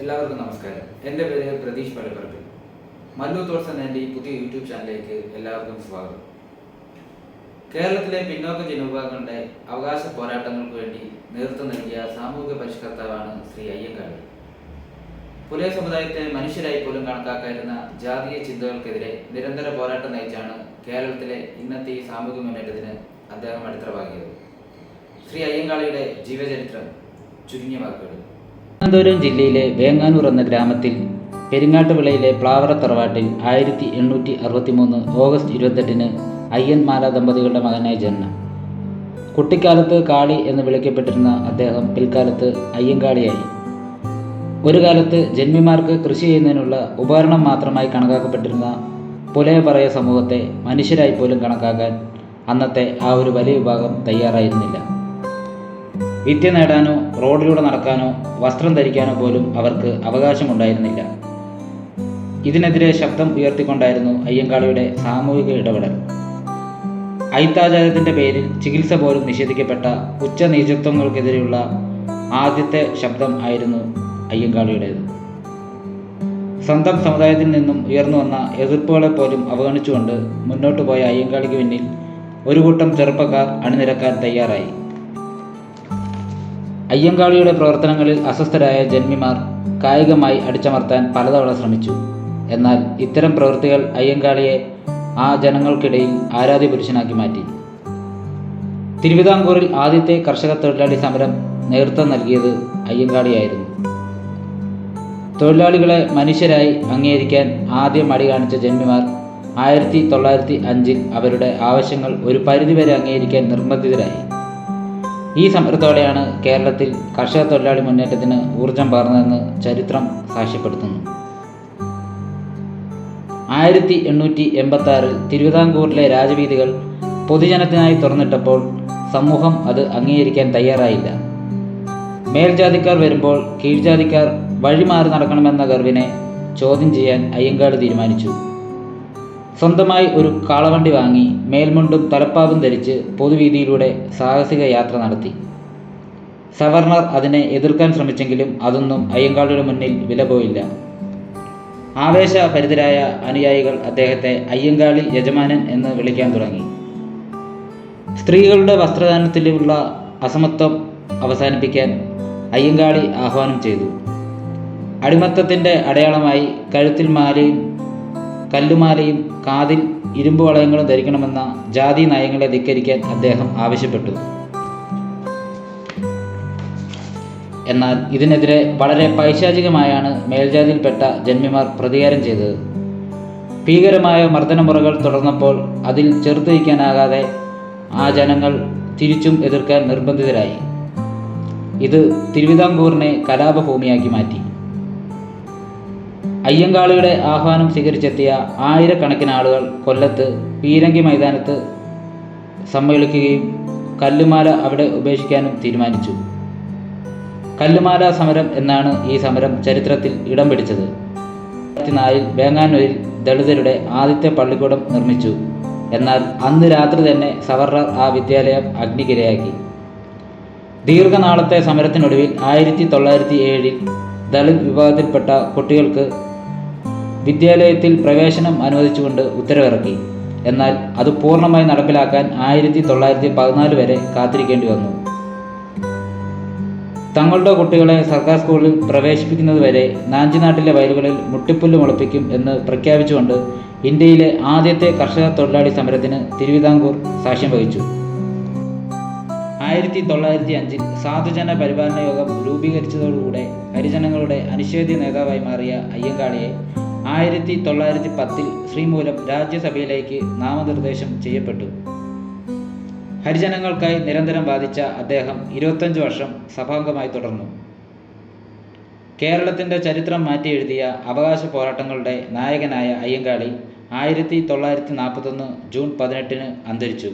എല്ലാവർക്കും നമസ്കാരം. എന്റെ പേര് പ്രതീഷ് പലപ്പറപ്പിൽ മല്ലു തോട്ട്സ് എന്ന എന്റെ ഈ പുതിയ യൂട്യൂബ് ചാനലിലേക്ക് എല്ലാവർക്കും സ്വാഗതം. കേരളത്തിലെ പിന്നോക്ക ജനവിഭാഗങ്ങളുടെ അവകാശ പോരാട്ടങ്ങൾക്ക് വേണ്ടി നേതൃത്വം നൽകിയ സാമൂഹിക പരിഷ്കർത്താവാണ് ശ്രീ അയ്യങ്കാളി. പുലയ സമുദായത്തെ മനുഷ്യരായി പോലും കണക്കാക്കായിരുന്ന ജാതീയ ചിന്തകൾക്കെതിരെ നിരന്തര പോരാട്ടം നയിച്ചാണ് കേരളത്തിലെ ഇന്നത്തെ ഈ സാമൂഹിക മുന്നേറ്റത്തിന് അദ്ദേഹം അടിത്തറ പാകിയത് ശ്രീ അയ്യങ്കാളിയുടെ ജീവചരിത്രം ചുരുങ്ങിയ വാക്കുകൾ. തിരുവനന്തപുരം ജില്ലയിലെ വേങ്ങാനൂർ എന്ന ഗ്രാമത്തിൽ പെരിങ്ങാട്ടുവിളയിലെ പ്ലാവറ തറവാട്ടിൽ ആയിരത്തി എണ്ണൂറ്റി അറുപത്തി മൂന്ന് ഓഗസ്റ്റ് ഇരുപത്തെട്ടിന് അയ്യൻമാല ദമ്പതികളുടെ മകനായി ജനനം. കുട്ടിക്കാലത്ത് കാളി എന്ന് വിളിക്കപ്പെട്ടിരുന്ന അദ്ദേഹം പിൽക്കാലത്ത് അയ്യങ്കാളിയായി. ഒരു കാലത്ത് ജന്മിമാർക്ക് കൃഷി ചെയ്യുന്നതിനുള്ള ഉപകരണം മാത്രമായി കണക്കാക്കപ്പെട്ടിരുന്ന പുലയപറയ സമൂഹത്തെ മനുഷ്യരായി പോലും കണക്കാക്കാൻ അന്നത്തെ ആ ഒരു വലിയ വിഭാഗം തയ്യാറായിരുന്നില്ല. വിദ്യ നേടാനോ റോഡിലൂടെ നടക്കാനോ വസ്ത്രം ധരിക്കാനോ പോലും അവർക്ക് അവകാശമുണ്ടായിരുന്നില്ല. ഇതിനെതിരെ ശബ്ദം ഉയർത്തിക്കൊണ്ടായിരുന്നു അയ്യങ്കാളിയുടെ സാമൂഹിക ഇടപെടൽ. ഐത്താചാരത്തിന്റെ പേരിൽ ചികിത്സ പോലും നിഷേധിക്കപ്പെട്ട ഉച്ച നീചത്വങ്ങൾക്കെതിരെയുള്ള ആദ്യത്തെ ശബ്ദം ആയിരുന്നു അയ്യങ്കാളിയുടേത്. സ്വന്തം സമുദായത്തിൽ നിന്നും ഉയർന്നു വന്ന എതിർപ്പുകളെ പോലും അവഗണിച്ചുകൊണ്ട് മുന്നോട്ട് പോയ അയ്യങ്കാളിക്ക് പിന്നിൽ ഒരു കൂട്ടം ചെറുപ്പക്കാർ അണിനിരക്കാൻ തയ്യാറായി. അയ്യങ്കാളിയുടെ പ്രവർത്തനങ്ങളിൽ അസ്വസ്ഥരായ ജന്മിമാർ കായികമായി അടിച്ചമർത്താൻ പലതവണ ശ്രമിച്ചു. എന്നാൽ ഇത്തരം പ്രവൃത്തികൾ അയ്യങ്കാളിയെ ആ ജനങ്ങൾക്കിടയിൽ ആരാധ്യ പുരുഷനാക്കി മാറ്റി. തിരുവിതാംകൂറിൽ ആദ്യത്തെ കർഷക തൊഴിലാളി സമരം നേതൃത്വം നൽകിയത് അയ്യങ്കാളിയായിരുന്നു. തൊഴിലാളികളെ മനുഷ്യരായി അംഗീകരിക്കാൻ ആദ്യം മടി കാണിച്ച ജന്മിമാർ ആയിരത്തി തൊള്ളായിരത്തി അഞ്ചിൽ അവരുടെ ആവശ്യങ്ങൾ ഒരു പരിധിവരെ അംഗീകരിക്കാൻ നിർബന്ധിതരായി. ഈ സമരത്തോടെയാണ് കേരളത്തിൽ കർഷക തൊഴിലാളി മുന്നേറ്റത്തിന് ഊർജം പകർന്നതെന്ന് ചരിത്രം സാക്ഷ്യപ്പെടുത്തുന്നു. ആയിരത്തി എണ്ണൂറ്റി എൺപത്തി ആറിൽ തിരുവിതാംകൂറിലെ രാജവീതികൾ പൊതുജനത്തിനായി തുറന്നിട്ടപ്പോൾ സമൂഹം അത് അംഗീകരിക്കാൻ തയ്യാറായില്ല. മേൽജാതിക്കാർ വരുമ്പോൾ കീഴ്ജാതിക്കാർ വഴിമാറി നടക്കണമെന്ന ഗർവിനെ ചോദ്യം ചെയ്യാൻ അയ്യങ്കാട് തീരുമാനിച്ചു. സ്വന്തമായി ഒരു കാളവണ്ടി വാങ്ങി മേൽമുണ്ടും തലപ്പാവും ധരിച്ച് പൊതുവീതിയിലൂടെ സാഹസിക യാത്ര നടത്തി. സവർണർ അതിനെ എതിർക്കാൻ ശ്രമിച്ചെങ്കിലും അതൊന്നും അയ്യങ്കാളിയുടെ മുന്നിൽ വില പോയില്ല. ആവേശഭരിതരായ അനുയായികൾ അദ്ദേഹത്തെ അയ്യങ്കാളി യജമാനൻ എന്ന് വിളിക്കാൻ തുടങ്ങി. സ്ത്രീകളുടെ വസ്ത്രദാനത്തിലുള്ള അസമത്വം അവസാനിപ്പിക്കാൻ അയ്യങ്കാളി ആഹ്വാനം ചെയ്തു. അടിമത്തത്തിന്റെ അടയാളമായി കഴുത്തിൽ മാലയും കല്ലുമാലയും കാതിൽ ഇരുമ്പ് വളയങ്ങളും ധരിക്കണമെന്ന ജാതി നയങ്ങളെ ധിക്കരിക്കാൻ അദ്ദേഹം ആവശ്യപ്പെട്ടു. എന്നാൽ ഇതിനെതിരെ വളരെ പൈശാചികമായാണ് മേൽജാതിയിൽപ്പെട്ട ജന്മിമാർ പ്രതികാരം ചെയ്തത്. ഭീകരമായ മർദ്ദനമുറകൾ തുടർന്നപ്പോൾ അതിൽ ചെറുത്തുനിൽക്കാനാകാതെ ആ ജനങ്ങൾ തിരിച്ചും എതിർക്കാൻ നിർബന്ധിതരായി. ഇത് തിരുവിതാംകൂറിനെ കലാപഭൂമിയാക്കി മാറ്റി. അയ്യങ്കാളിയുടെ ആഹ്വാനം സ്വീകരിച്ചെത്തിയ ആയിരക്കണക്കിന് ആളുകൾ കൊല്ലത്ത് പീരങ്കി മൈതാനത്ത് സമ്മേളിക്കുകയും കല്ലുമാല അവിടെ ഉപേക്ഷിക്കാനും തീരുമാനിച്ചു. കല്ലുമാല സമരം എന്നാണ് ഈ സമരം ചരിത്രത്തിൽ ഇടം പിടിച്ചത്. നാലിൽ വേങ്ങാനൂരിൽ ദളിതരുടെ ആദ്യത്തെ പള്ളിക്കൂടം നിർമ്മിച്ചു. എന്നാൽ അന്ന് രാത്രി തന്നെ സവർണർ ആ വിദ്യാലയം അഗ്നിക്കിരയാക്കി. ദീർഘനാളത്തെ സമരത്തിനൊടുവിൽ ആയിരത്തി തൊള്ളായിരത്തി ഏഴിൽ ദളിത് വിഭാഗത്തിൽപ്പെട്ട കുട്ടികൾക്ക് വിദ്യാലയത്തിൽ പ്രവേശനം അനുവദിച്ചുകൊണ്ട് ഉത്തരവിറക്കി. എന്നാൽ അത് പൂർണമായി നടപ്പിലാക്കാൻ ആയിരത്തി തൊള്ളായിരത്തി പതിനാല് വരെ കാത്തിരിക്കേണ്ടി വന്നു. തങ്ങളുടെ കുട്ടികളെ സർക്കാർ സ്കൂളിൽ പ്രവേശിപ്പിക്കുന്നതുവരെ നാഞ്ചിനാട്ടിലെ വയലുകളിൽ മുട്ടിപ്പുല്ല് മുളപ്പിക്കും എന്ന് പ്രഖ്യാപിച്ചുകൊണ്ട് ഇന്ത്യയിലെ ആദ്യത്തെ കർഷക തൊഴിലാളി സമരത്തിന് തിരുവിതാംകൂർ സാക്ഷ്യം വഹിച്ചു. ആയിരത്തി തൊള്ളായിരത്തി അഞ്ചിൽ സാധുജന പരിപാലന യോഗം രൂപീകരിച്ചതോടുകൂടെ ഹരിജനങ്ങളുടെ അനിശ്ചേദ്യ നേതാവായി മാറിയ അയ്യങ്കാളിയെ ആയിരത്തി തൊള്ളായിരത്തി പത്തിൽ ശ്രീമൂലം രാജ്യസഭയിലേക്ക് നാമനിർദ്ദേശം ചെയ്യപ്പെട്ടു. ഹരിജനങ്ങൾക്കായി നിരന്തരം വാദിച്ച അദ്ദേഹം ഇരുപത്തഞ്ച് വർഷം സഭാംഗമായി തുടർന്നു. കേരളത്തിന്റെ ചരിത്രം മാറ്റി എഴുതിയ അവകാശ പോരാട്ടങ്ങളുടെ നായകനായ അയ്യങ്കാളി ആയിരത്തി തൊള്ളായിരത്തി നാൽപ്പത്തൊന്ന് ജൂൺ പതിനെട്ടിന് അന്തരിച്ചു.